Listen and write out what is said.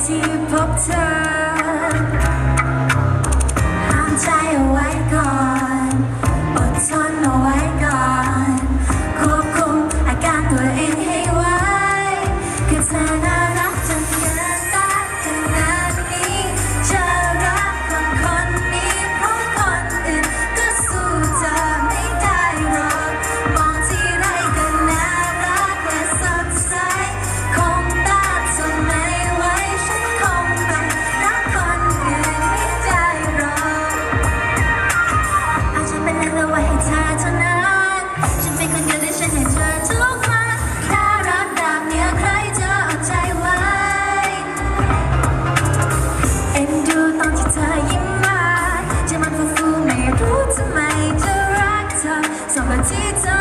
ที่พบเธอ потеет